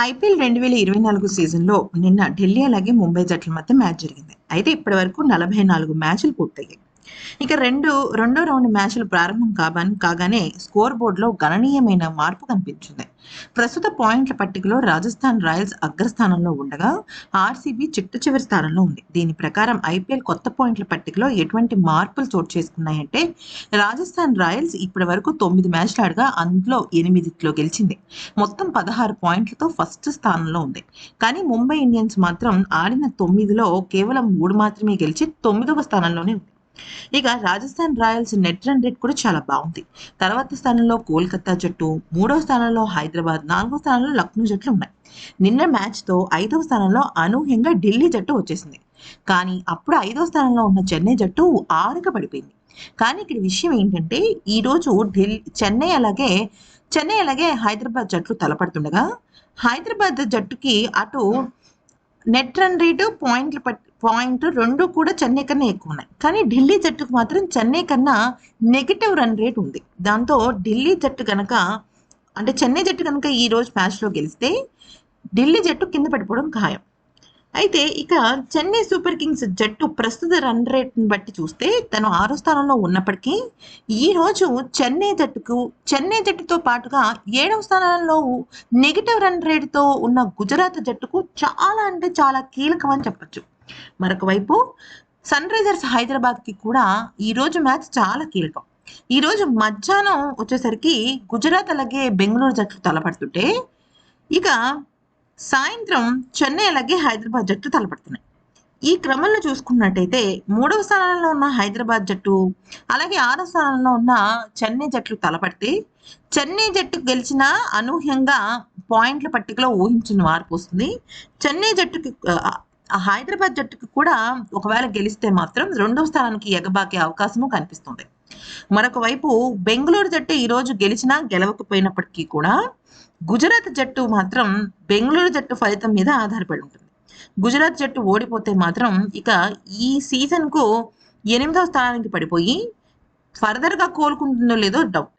IPL రెండు వేల ఇరవై నాలుగు సీజన్లో నిన్న ఢిల్లీ అలాగే ముంబై జట్ల మధ్య మ్యాచ్ జరిగింది. అయితే ఇప్పటి వరకు నలభై నాలుగు మ్యాచ్లు పూర్తయ్యాయి. ఇక రెండు రెండో రౌండ్ మ్యాచ్లు ప్రారంభం కాబాన్ కాగానే స్కోర్ బోర్డులో గణనీయమైన మార్పు కనిపించింది. ప్రస్తుత పాయింట్ల పట్టికలో రాజస్థాన్ రాయల్స్ అగ్రస్థానంలో ఉండగా ఆర్సీబీ చిట్ట చివరి స్థానంలో ఉంది. దీని ప్రకారం ఐపీఎల్ కొత్త పాయింట్ల పట్టికలో ఎటువంటి మార్పులు చోటు చేసుకున్నాయంటే రాజస్థాన్ రాయల్స్ ఇప్పటి వరకు తొమ్మిది మ్యాచ్లు ఆడగా అందులో ఎనిమిదిట్లో గెలిచింది. మొత్తం పదహారు పాయింట్లతో ఫస్ట్ స్థానంలో ఉంది. కానీ ముంబై ఇండియన్స్ మాత్రం ఆడిన తొమ్మిదిలో కేవలం మూడు మాత్రమే గెలిచి తొమ్మిదవ స్థానంలోనే ఉంది. ఇక Rajasthan Royals net run rate కూడా చాలా బాగుంది. తర్వాత స్థానంలో కోల్కతా జట్టు మూడో స్థానంలో హైదరాబాద్ నాలుగో స్థానంలో లక్నో జట్లు ఉన్నాయి. నిన్న మ్యాచ్తో ఐదవ స్థానంలో అనూహ్యంగా ఢిల్లీ జట్టు వచ్చేసింది. కానీ అప్పుడు ఐదవ స్థానంలో ఉన్న చెన్నై జట్టు ఆరుక పడిపోయింది. కానీ ఇక్కడ విషయం ఏంటంటే ఈరోజు ఢిల్లీ చెన్నై అలాగే చెన్నై అలాగే హైదరాబాద్ జట్లు తలపడుతుండగా హైదరాబాద్ జట్టుకి అటు నెట్ రన్ రేటు పాయింట్లు పట్ పాయింట్ రెండు కూడా చెన్నై కన్నా ఎక్కువ ఉన్నాయి. కానీ ఢిల్లీ జట్టుకు మాత్రం చెన్నై కన్నా నెగిటివ్ రన్ రేట్ ఉంది. దాంతో ఢిల్లీ జట్టు కనుక అంటే చెన్నై జట్టు కనుక ఈరోజు మ్యాచ్లో గెలిస్తే ఢిల్లీ జట్టు కింద పడిపోవడం ఖాయం. అయితే ఇక చెన్నై సూపర్ కింగ్స్ జట్టు ప్రస్తుత రన్ రేట్ని బట్టి చూస్తే తను ఆరో స్థానంలో ఉన్నప్పటికీ ఈరోజు చెన్నై జట్టుకు చెన్నై జట్టుతో పాటుగా ఏడవ స్థానంలో నెగిటివ్ రన్ రేట్తో ఉన్న గుజరాత్ జట్టుకు చాలా అంటే చాలా కీలకం అని చెప్పచ్చు. మరొక వైపు సన్ రైజర్స్ హైదరాబాద్కి కూడా ఈరోజు మ్యాచ్ చాలా కీలకం. ఈరోజు మధ్యాహ్నం వచ్చేసరికి గుజరాత్ అలాగే బెంగళూరు జట్లు తలపడుతుంటే ఇక సాయంత్రం చెన్నై అలాగే హైదరాబాద్ జట్టు తలపడుతున్నాయి. ఈ క్రమంలో చూసుకున్నట్టయితే మూడవ స్థానంలో ఉన్న హైదరాబాద్ జట్టు అలాగే ఆరో స్థానంలో ఉన్న చెన్నై జట్లు తలపడితే చెన్నై జట్టు గెలిచిన అనూహ్యంగా పాయింట్ల పట్టికలో ఊహించిన మార్పు వస్తుంది. చెన్నై జట్టుకి హైదరాబాద్ జట్టుకి కూడా ఒకవేళ గెలిస్తే మాత్రం రెండవ స్థానానికి ఎగబాకే అవకాశము కనిపిస్తుంది. మరొక వైపు బెంగళూరు జట్టు ఈరోజు గెలిచినా గెలవకపోయినప్పటికీ కూడా గుజరాత్ జట్టు మాత్రం బెంగళూరు జట్టు ఫలితం మీద ఆధారపడి ఉంటుంది. గుజరాత్ జట్టు ఓడిపోతే మాత్రం ఇక ఈ సీజన్కు ఎనిమిదవ స్థానానికి పడిపోయి ఫర్దర్గా కోలుకుంటుందో లేదో డౌట్.